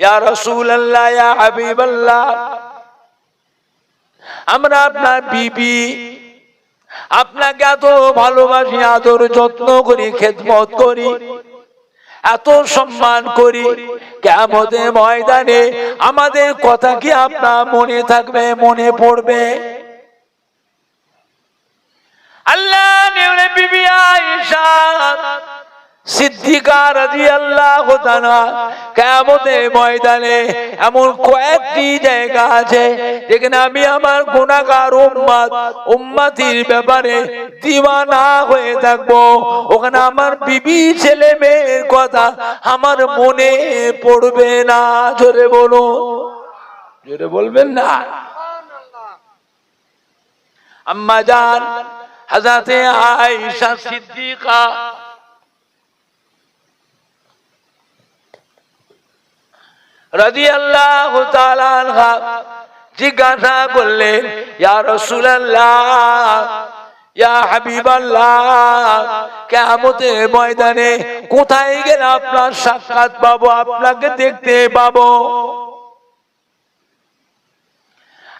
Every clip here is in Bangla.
ইয়া রাসূলুল্লাহ, ইয়া হাবিবাল্লাহ, আমরা আপনার বিবি, আপনাকে এত ভালোবাসি, আদর যত্ন করি, খেদমত করি, এত সম্মান করি ময়দানে আমাদের কথা কি আপনার মনে থাকবে, মনে পড়বে? আল্লাহ বিবি রাদিয়াল্লাহু তাআলা কিয়ামতের ময়দানে এমন কয়েকটি জায়গা আছে যেখানে আমি আমার উম্মতির ব্যাপারে দিওয়ানা হয়ে থাকব। ওখানে আমার বিবি ছেলে মেয়ের কথা আমার মনে পড়বে না, জোরে বলো জোরে বলবেন না? আম্মা জান, হযরতে আয়েশা সিদ্দিকা আনহা জিজ্ঞাসা করলেন কিয়ামতের ময়দানে কোথায় গেলে আপনার সাক্ষাৎ পাবো, আপনাকে দেখতে পাবো?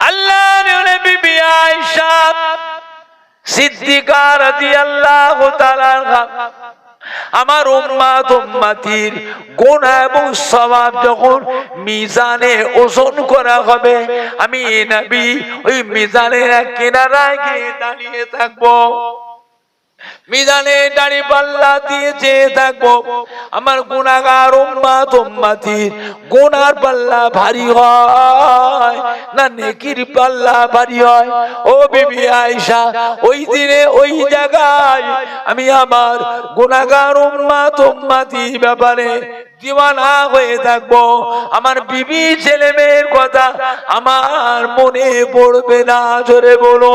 আল্লাহ বিবি আমার উম্মা উম্মাতির গোনা এবং স্বভাব যখন মিজানে ওজন করা হবে, আমি নবী ওই মিজানের কিনারায় গিয়ে দাঁড়িয়ে থাকব। মিজানে দাড়ি পাল্লা দিয়ে চেয়ে থাকব। আমার গুণাগার উম্মাত উম্মাতির গুনার পাল্লা ভারী হয় না নেকির পাল্লা ভারী হয়। ও বিবি আয়েশা, ওই দিনে ওই জায়গায় আমি আমার গুণাগার উম্মাত উম্মাতির ব্যাপারে দিওয়ানা হয়ে থাকব। আমার বিবি ছেলে মেয়ের কথা আমার মনে পড়বে না, জোরে বলো।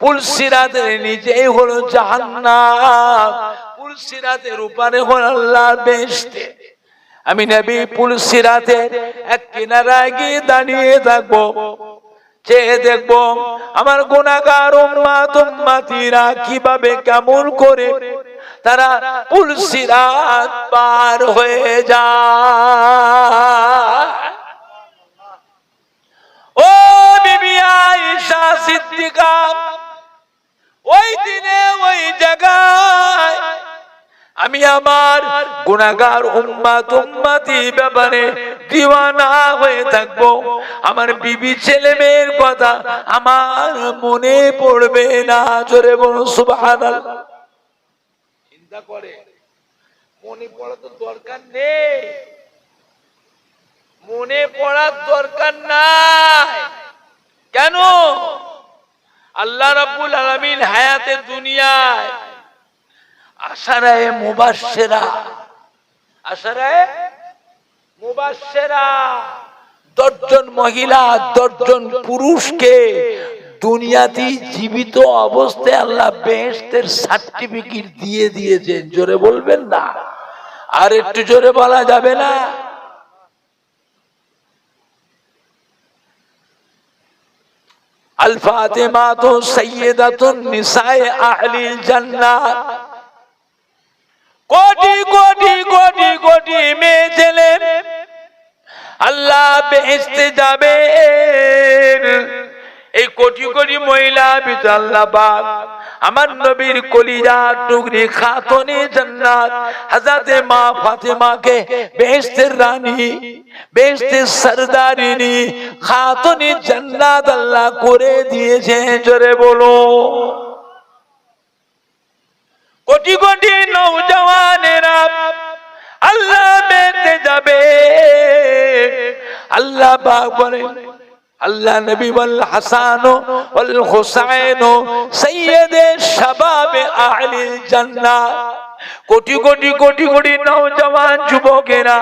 পুলসিরাতের নিচেই হলো পুলসিরাতের উপরে বেহেশতে। আমি নবী পুলসিরাতের এক কিনারায় গিয়ে দাঁড়িয়ে থাকব। চেয়ে দেখব আমার গুণাগার উম্মাত উম্মাতিরা কীভাবে কেমন করে তারা পুলসিরাত পার হয়ে যায়। ও বিবি আয়েশা সিদ্দিকা ওই দিনে ওই জায়গায় আমি আমার গুণাগার উম্মাত উম্মাতি ব্যাপারে দিওয়ানা হয়ে থাকব। আমার বিবি ছেলে মেয়ের কথা আমার মনে পড়বে না, জোরে বলো সুবহানাল্লাহ। চিন্তা করে। মনে পড়া তো দরকার নেই। মনে পড়ার দরকার নাই। কেন? আল্লাহ রাব্বুল আলামিন হায়াতে দুনিয়ায় আশারায়ে মুবাশশিরা আশারায়ে মুবাশশিরা। দশজন মহিলা, দশজন পুরুষকে দুনিয়াতে জীবিত অবস্থায় আল্লাহ বেহেশতের সার্টিফিকেট দিয়ে দিয়েছেন। জোরে বলবেন না? আর একটু জোরে বলা যাবে না? الفاطمات سيدة النساء أهل الجنة কোটি কোটি কোটি কোটি মেয়ে ছেলে আল্লাহ বেহেস্তে যাবে এই কোটি কোটি মহিলা পাক আমার নবীর কলিজা, টুকরি, খাতনে জান্নাত। হাজাতে মা ফাতেমাকে বেহেস্তের রানী বেহেস্তের সরদারিনী, খাতনে জান্নাত আল্লাহ করে দিয়েছে জোরে বলো। কোটি কোটি নৌজওয়ানেরা আল্লাহ বেতে যাবে, আল্লাহ পাক বলে আল্লাহ নবী বল হাসান ওয়াল হুসাইন, সৈয়দে শাবাব আহলিল জান্নাহ। কোটি কোটি কোটি কোটি নওজওয়ান যুবকেরা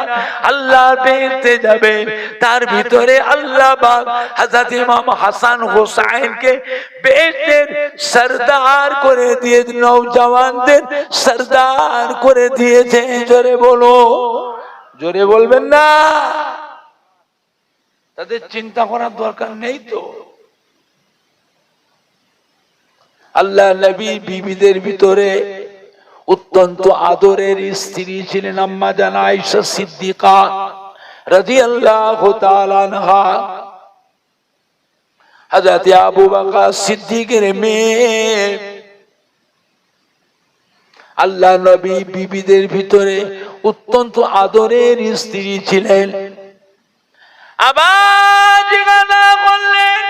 আল্লাহ বেহেশতে যাবে। তার ভিতরে আল্লাহ পাক হযরত ইমাম হাসান হোসেনকে বেহেশতের সরদার করে দিয়ে নওজওয়ানদের সরদার করে দিয়েছে। জোরে বলো। জোরে বলবেন না। তাদের চিন্তা করার দরকার নেই তো। আল্লাহ নবী বিবিদের ভিতরে অত্যন্ত আদরের স্ত্রী ছিলেন আম্মা জানা সিদ্দিকা তাআলা আনহা। হযরত আবু বকর সিদ্দিকের মেয়ে। আল্লাহ নবী বিবিদের ভিতরে অত্যন্ত আদরের স্ত্রী ছিলেন। আবার জিজ্ঞাসা করলেন।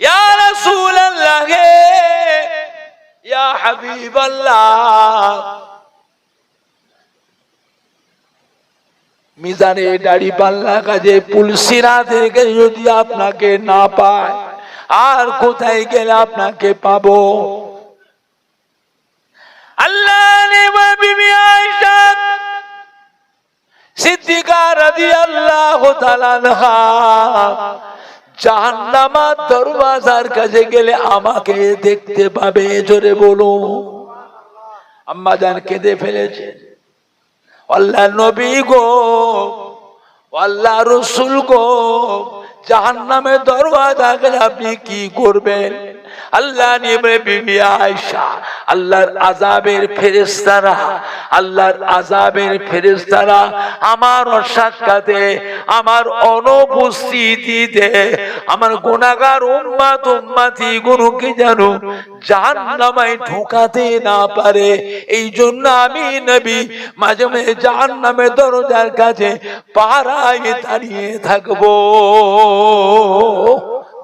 ইয়া রাসূলুল্লাহ, ইয়া হাবিবাল্লাহ। মিজানে দাড়ি পাল্লা কাজে পুলসিরাদেরকে যদি আপনাকে না পায়, আর কোথায় গেলে আপনাকে পাবো? আল্লাহ বিবি আয়েশা সিদ্দিকা রাদিয়াল্লাহু তাআলা আনহা, জাহান্নামার দরওয়াজার কাছে গেলে আমাকে দেখতে পাবে, জোরে বলুন। আম্মা জান কেঁদে ফেলেছে। আল্লাহ নবী গো, আল্লাহ রসুল গো জাহান্নামের দরওয়াজা গেলে আপনি কি করবেন? আল্লাহ নিবে বিবি আয়েশা, আল্লাহর আজাবের ফেরেশতারা, আল্লাহর আজাবের ফেরেশতারা আমার অসাক্ষাতে আমার অনুপস্থিতিতে, আমার গুনাহগার উম্মাত উম্মাতি গুরুকে জানো জাহান্নামায় ঢোকাতে না পারে। এই জন্য আমি নবী মাঝে মাঝে জাহান্নামের দরজার কাছে পাড়ায় দাঁড়িয়ে থাকব।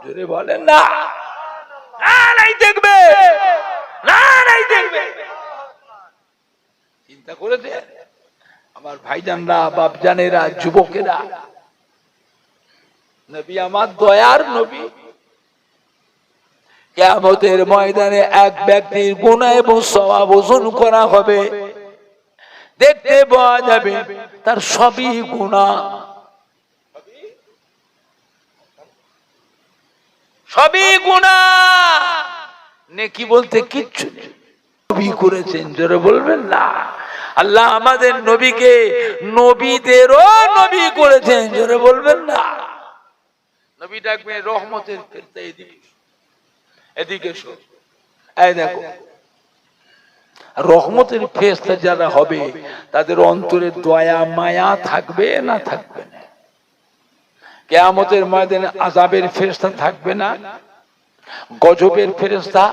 জোরে বলেন না না নাই দেখবে, না নাই দেখবে। চিন্তা করেছে আমার ভাইজানরা, বাপজানেরা, যুবকেরা, নবী আমার দয়ার নবী। কেমতের ময়দানে এক ব্যক্তির গুণা এবং স্বভাব ওজন করা হবে। দেখতে পাওয়া যাবে তার সবই গুণা সবই গুণা। নেকি বলতে কিচ্ছু নেই। করেছেন, জোরে বলবেন না। আল্লাহ আমাদের নবীকে নবীদেরও নবী করেছেন, জোরে বলবেন না। নবী ডাকবে রহমতের ফেরতে এদিকে এদিকে এই দেখো, রহমতের ফেরস্তা যারা হবে, তাদের অন্তরে দয়া, মায়া থাকবে না থাকবে না। কেয়ামতের ময়দানে আজাবের ফেরেস্তা থাকবে না, গজবের ফেরেস্তা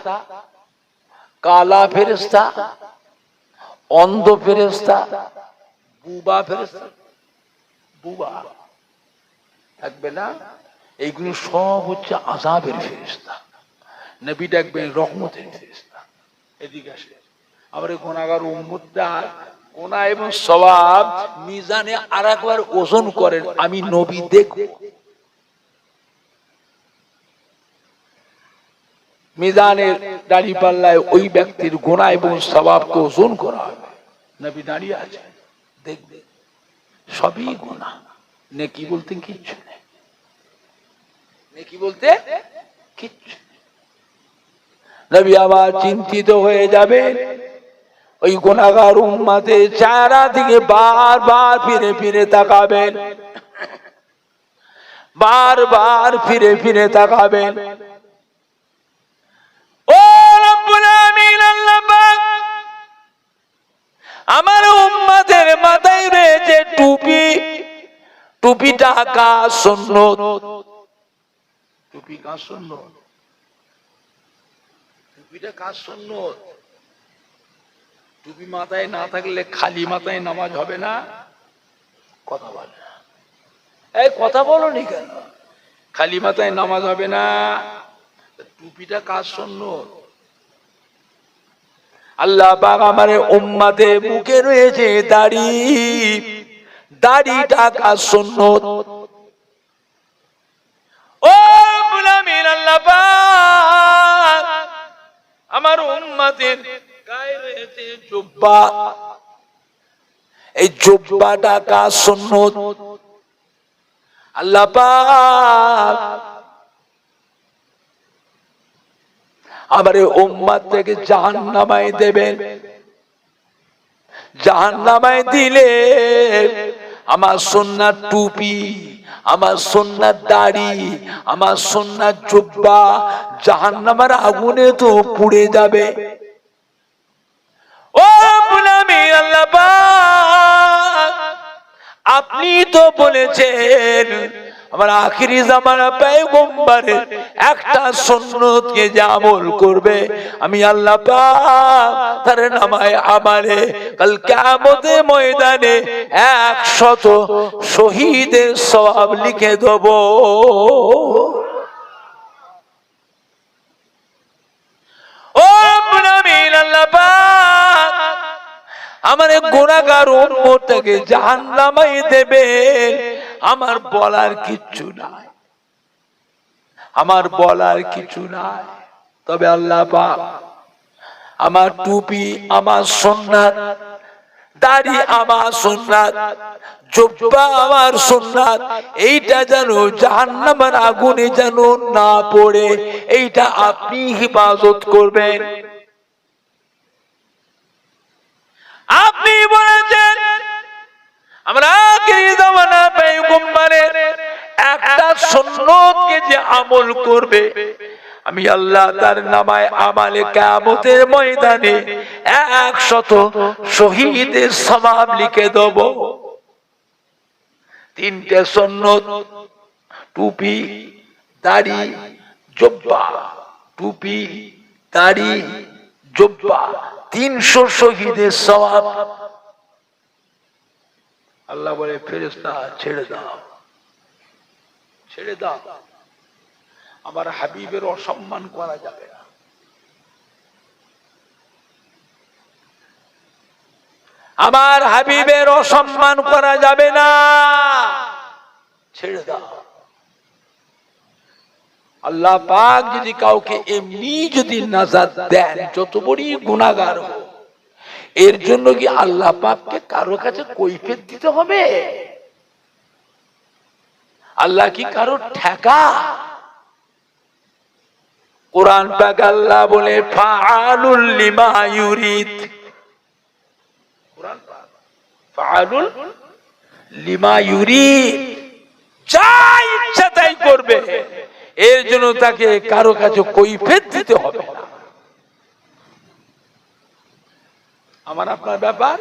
কালা ফেরেস্তা অন্ধ ফেরেস্তা বুবা ফেরেস্তা বুবা থাকবে না। এইগুলো সব হচ্ছে আজাবের ফেরেস্তা নবী ডাকবেন রহমতের ফেরেস্তা এদিকে আসে। আবার গোনাগার উম্মুদটা গোনা এবং স্বভাব মিজানে আর একবার ওজন করেন, আমি নবী দেখব। মিজানের দাড়ি পাল্লায় ওই ব্যক্তির গোনা এবং স্বভাবকে ওজন করা হবে নবী দাঁড়িয়ে আছে দেখবে, সবই গোনা নেকি বলতে কিচ্ছু নেই। নেকি বলতে কিচ্ছু নবী আবার চিন্তিত হয়ে যাবে। ওই গুণাগার উম্মাতে চারা দিকে বারবার ফিরে ফিরে তাকাবেন। বারবার ফিরে ফিরে তাকাবেন। ও রব্বুল আমিন, আল্লাহ পাক আমার উম্মাদের মাথায় রয়েছে টুপি। টুপিটা কাজ সুন্নত? টুপি কাজ সুন্নত? টুপিটা কাজ সুন্নত? টুপি মাথায় না থাকলে খালি মাথায় নামাজ হবে না? কথা বলে এই কথা বলো নি কেন? খালি মাথায় নামাজ হবে না? টুপিটা কাজ শূন্য আল্লাহ আমার উম্মাতে মুখে রয়েছে দাড়ি। দাড়িটা কাজ শূন্য আমার রয়েছে জুব্বা। এই জুব্বাটা কার সুন্নত? আল্লাহ পাক। আমার থেকে জাহান্নামায় দেবেন। জাহান্নামায় দিলে আমার সোনার টুপি, আমার সোনার দাড়ি, আমার সোনার জুব্বা জাহান্নামার আগুনে তো পুড়ে যাবে। ও আল্লাহ আপনি তো বলেছেন, আমার আখিরি জামানা পেগম্বরের একটা সুন্নতকে যে আমল করবে। আমি আল্লাহ তার নামায় আমারে কাল কিয়ামতের ময়দানে একশত শহীদের সওয়াব লিখে দেব। আমার গুণাগার উম্মতকে জাহান্নামাই দেবে। আমার বলার কিচ্ছু নাই। আমার বলার কিছু নাই। তবে আল্লাহ পাক আমার টুপি আমার সোনার দাড়ি আমার সোনার জব্বা আমার সোনার এইটা যেন জাহান্নামের আগুনে যেন না পড়ে এইটা আপনি হিফাজত করবেন। আপনি বলেছেন, আমরা আখিরি জামানা পেগম্বরের একটা সুন্নতকে যে আমল করবে। আমি আল্লাহ তার নামায় আমালে কিয়ামতের ময়দানে একশত শহীদের সমাব লিখে দেব। তিনটে সুন্নত, টুপি, দাড়ি, জব্বা। টুপি, দাড়ি, জব্বা। তিনশো শহীদের সওয়াব আল্লাহ বলে ফেরেস্তা ছেড়ে দাও। ছেড়ে দাও। আমার হাবিবের অসম্মান করা যাবে না। আমার হাবিবের অসম্মান করা যাবে না। ছেড়ে দাও। আল্লাহ পাক যদি কাউকে এমনি যদি নাজাদ দেন, যত বড়ই গুণাগার এর জন্য কি আল্লাহ পাককে কারও কাছে কৈফিয়ত দিতে হবে? আল্লাহ কি কারও ঠেকা? কোরআন পাক আল্লাহ বলে, ফাআলুল লিমা ইউরিদ। কোরআন পাক, ফাআলুল লিমা ইউরিদ যা ইচ্ছা তাই করবে এর জন্য তাকে কারও কাছে কৈফিয়ত দিতে হবে না। আমার আপনার ব্যাপার?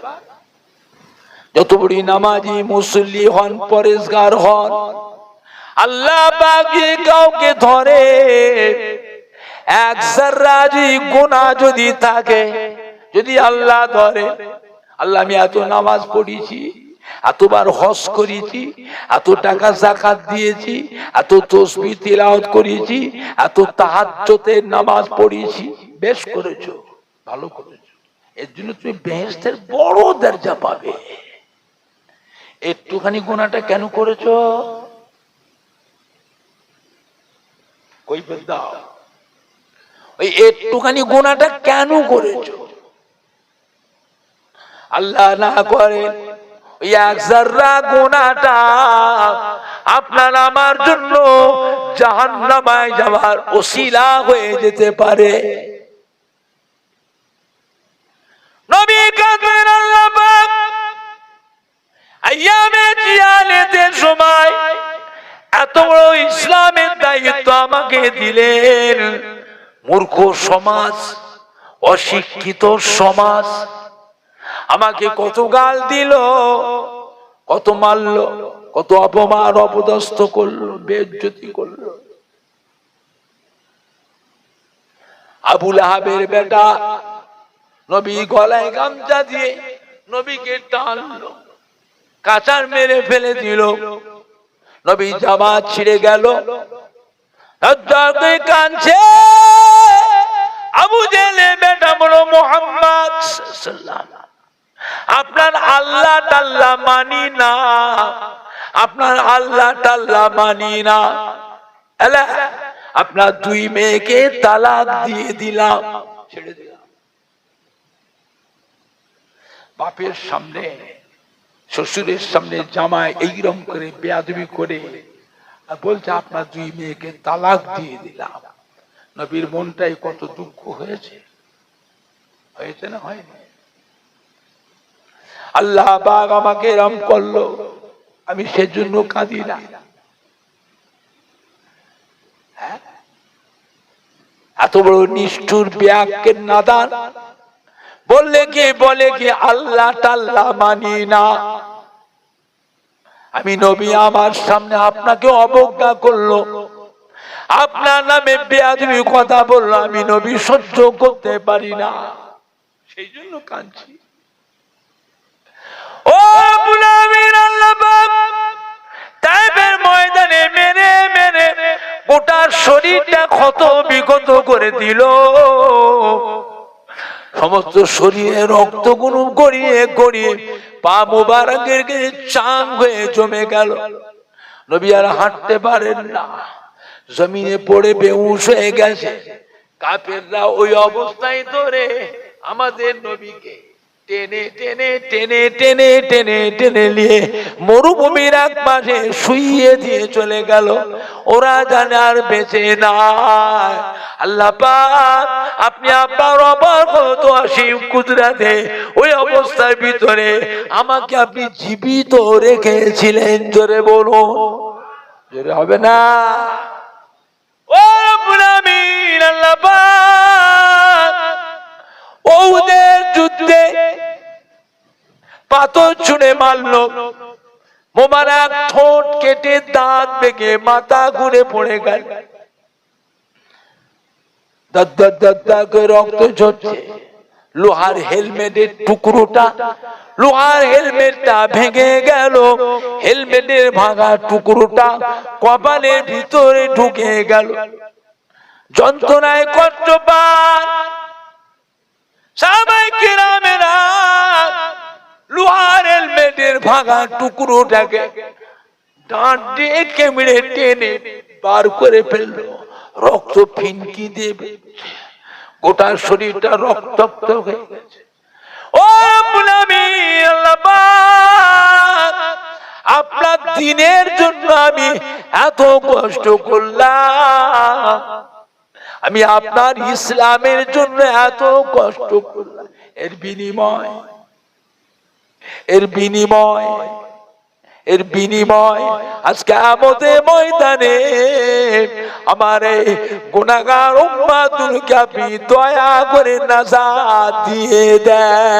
যত বড় নামাজি, মুসল্লি হন, পরেশগার হন, আল্লাহ পাকে কাউকে ধরে, এক রাজি গুণা যদি থাকে, যদি আল্লাহ ধরে, আল্লাহ আমি এত নামাজ পড়েছি এতবার হস করেছি এত টাকা জাকাত দিয়েছি এত তসবি তিলাওয়াত করেছি এত তাহাজ্জতের নামাজ পড়েছি। বেশ করেছ, ভালো করেছ। এর জন্য তুমি বেহেস্তের বড় দরজা পাবে। একটুখানি গুণাটা কেন করেছ? কই দাও। ওই একটুখানি গুণাটা কেন করেছ? আল্লাহ না করে ওই এক আপনার আমার জন্য জাহান্নামায় যাওয়ার ওসিলা হয়ে যেতে পারে। সময় এত ইসলামের দিলেন। মূর্খ সমাজ, অশিক্ষিত সমাজ আমাকে কত গাল দিল কত মারল কত অপমান অপদস্থ করল বেজ্জতি করল। আবুল আহাবের বেটা নবী গলায় গামছা দিয়ে নবীকে টানলো কাচার মেরে ফেলে দিল। নবী জামা ছিঁড়ে গেল। কাঁদছে। আবু জেলে বেটা বলো মোহাম্মদ। আপনার আল্লাহ টাল্লা মানি না। আপনার আল্লাহ টাল্লা মানি না। আপনার দুই মেয়েকে তালাক দিয়ে দিলাম, ছেড়ে দিলাম। বাপের সামনে, শ্বশুরের সামনে জামাই এইরকম করে বেয়াদবি করে, আর বলছে, আপনার দুই মেয়েকে তালাক দিয়ে দিলাম। নবীর মনটাই কত দুঃখ হয়েছে। হয়েছে না হয়নি? আল্লাহ বাগ আমাকে এরম করল। আমি সেজন্য কাঁদি না। হ্যাঁ? এত বড় নিষ্ঠুর ব্যাগকে নাদান। বললে কি, বলে কি, আল্লাহ টাল্লাহ মানি না। আমি নবী আমার সামনে আপনাকে অবজ্ঞা করল। আপনার নামে বেয়াদবি কথা বলল। আমি নবী সহ্য করতে পারি না। সেই জন্য কাঁদছি। গোটা শরীরটা ক্ষত বিগত করে দিল। সমস্ত শরীরে রক্ত রক্তগুলো গড়িয়ে গড়িয়ে পা মুবারকের চাং হয়ে জমে গেল। নবী আর হাঁটতে পারেন না। জমিনে পড়ে বেউস হয়ে গেছে। কাপেররা ওই অবস্থায় ধরে আমাদের নবীকে টেনে টেনে টেনে টেনে টেনে নিয়ে মরুভূমির এক পাশে শুইয়ে দিয়ে চলে গেল। ওরা জানে আর বেঁচে না আল্লাহ আপনি আপনার অবাক তো আসি কুদরাতে ওই অবস্থার ভিতরে আমাকে আপনি জীবিত রেখেছিলেন। জোরে বলুন। জোরে হবে না। পাথর ছুঁড়ে মারলো। মোবারক ঠোঁট কেটে দাঁত বেগে মাথা ঘুরে পড়ে গেল। রক্ত ঝরছে। লোহার হেলমেটের টুকরোটা, লোহার হেলমেটটা ভেঙে গেল। হেলমেটের ভাঙা টুকরোটা কপালের ভিতরে ঢুকে গেল। যন্ত্রণায় কষ্ট পান। সবাই কিরামেরা লোহার হেলমেটের ভাঙা টুকরোটাকে ডাঁট দিয়ে কেমড়ে টেনে বার করে ফেলল। রক্ত ফিনকি দেবে গোটা শরীরটা রক্তাক্ত হয়ে আপনার দিনের জন্য আমি এত কষ্ট করলাম। আমি আপনার ইসলামের জন্য এত কষ্ট করলাম। এর বিনিময় এর বিনিময় এর বিনিময় আজকে আমাদের ময়দানে আমার এই গুণাগার উম্মাদুলকে আপনি দয়া করে নাজাত দিয়ে দেয়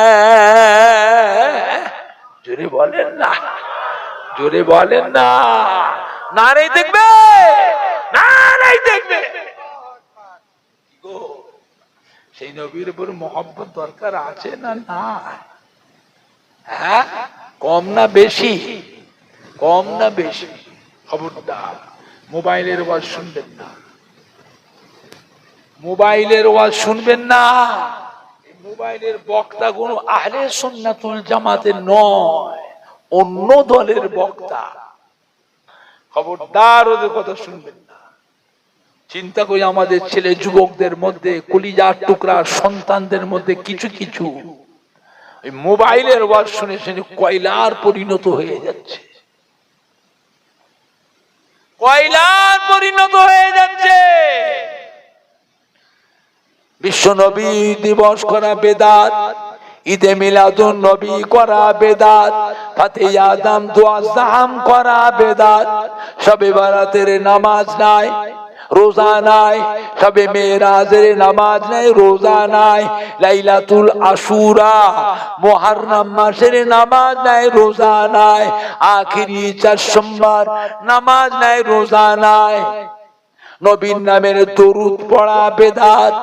বলেন না, জোরে বলেন না। নারে দেখবে নারে দেখবে। সেই নবীর উপর মহব্বত দরকার আছে না না হ্যাঁ? কম না বেশি? কম না বেশি? খবরদার, মোবাইলের ওয়াজ শুনবেন না। মোবাইলের ওয়াজ শুনবেন না। মোবাইলের বক্তা গুলো আহলে সুন্নাতুল জামাতের নয়, অন্য দলের বক্তা। খবরদার, ওদের কথা শুনবেন না। চিন্তা করি আমাদের ছেলে যুবকদের মধ্যে, কলিজার টুকরা সন্তানদের মধ্যে কিছু কিছু ওই মোবাইলের ওয়াজ শুনে শুনে কয়লার পরিণত হয়ে যাচ্ছে। কয়লার পরিণত হয়ে যাচ্ছে। বিশ্ব নবী দিবস করা বেদাত, ঈদে মিলাদুন নবী করা বেদাত ফাতে আদম দোয়া জাম করা বেদাত, সবে বারাতের নামাজ নাই। রোজা নাই সবে মেয়েরাজের নামাজ নাই, রোজা নাই। লাইলাতুল আশুরা, মুহররম মাসের নামাজ নাই, রোজা নাই। আখিরি চার সোমবার নামাজ নাই, রোজা নাই। নবীর নামের দরুদ পড়া বেদাত।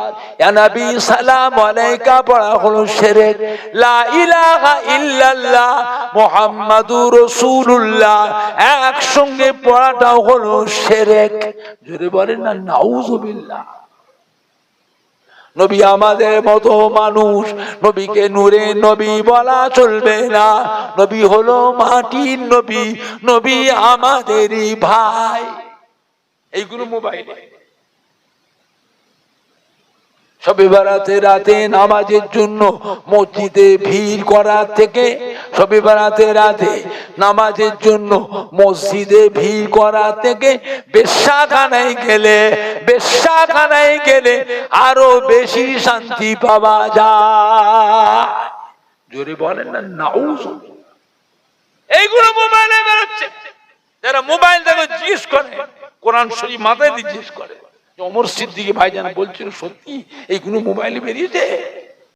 নবী, সালাম আলাইকা, পড়া হলো শিরক লা ইলাহা ইল্লাল্লাহ, মুহাম্মাদুর রাসূলুল্লাহ। একসঙ্গে পড়াটা হলো শিরক জোরে বলেন না, নাউজুবিল্লাহ। নবী আমাদের মতো মানুষ। নবীকে নূরে নবী বলা চলবে না। নবী হলো মাটির নবী। নবী আমাদেরই ভাই। এইগুলো মোবাইলে। সবে বেড়াতে রাতে নামাজের জন্য মসজিদে ভিড় করার থেকে সবে বেড়াতে রাতে নামাজের জন্য মসজিদে ভিড় করার থেকে বেশ্যাখানায় গেলে বেশ্যাখানায় গেলে আরও বেশি শান্তি পাওয়া যায়। জোরে বলেন না নাউজ। এইগুলো মোবাইলে বেরোচ্ছে। যারা মোবাইল দেখে জিজ্ঞেস করে কোরআন শরীফ মাথায় জিজ্ঞেস করে অমর সিদ্দিকি ভাইজান বলছিল সত্যি এইগুলো মোবাইলে বেরিয়েছে?